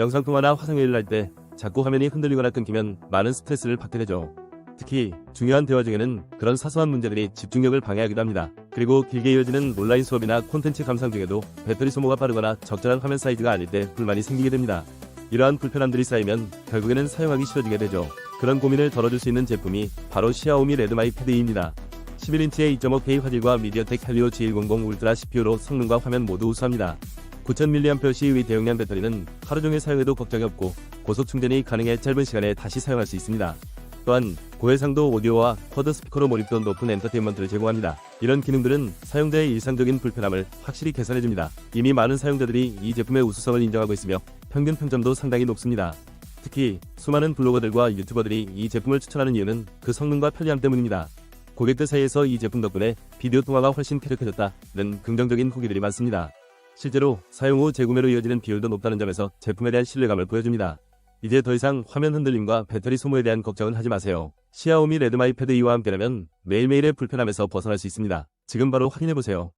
영상통화나 화상회의를 할 때 자꾸 화면이 흔들리거나 끊기면 많은 스트레스를 받게 되죠. 특히 중요한 대화 중에는 그런 사소한 문제들이 집중력을 방해하기도 합니다. 그리고 길게 이어지는 온라인 수업이나 콘텐츠 감상 중에도 배터리 소모가 빠르거나 적절한 화면 사이즈가 아닐 때 불만이 생기게 됩니다. 이러한 불편함들이 쌓이면 결국에는 사용하기 싫어지게 되죠. 그런 고민을 덜어줄 수 있는 제품이 바로 시아오미 레드마이 패드 2입니다. 11인치의 2.5K 화질과 미디어텍 헬리오 G100 울트라 CPU로 성능과 화면 모두 우수합니다. 9000mAh의 대용량 배터리는 하루 종일 사용해도 걱정이 없고 고속 충전이 가능해 짧은 시간에 다시 사용할 수 있습니다. 또한 고해상도 오디오와 쿼드 스피커로 몰입도 높은 엔터테인먼트를 제공합니다. 이런 기능들은 사용자의 일상적인 불편함을 확실히 개선해줍니다. 이미 많은 사용자들이 이 제품의 우수성을 인정하고 있으며 평균 평점도 상당히 높습니다. 특히 수많은 블로거들과 유튜버들이 이 제품을 추천하는 이유는 그 성능과 편리함 때문입니다. 고객들 사이에서 이 제품 덕분에 비디오 통화가 훨씬 쾌적해졌다는 긍정적인 후기들이 많습니다. 실제로 사용 후 재구매로 이어지는 비율도 높다는 점에서 제품에 대한 신뢰감을 보여줍니다. 이제 더 이상 화면 흔들림과 배터리 소모에 대한 걱정은 하지 마세요. 시아오미 레드마이 패드 2와 함께라면 매일매일의 불편함에서 벗어날 수 있습니다. 지금 바로 확인해보세요.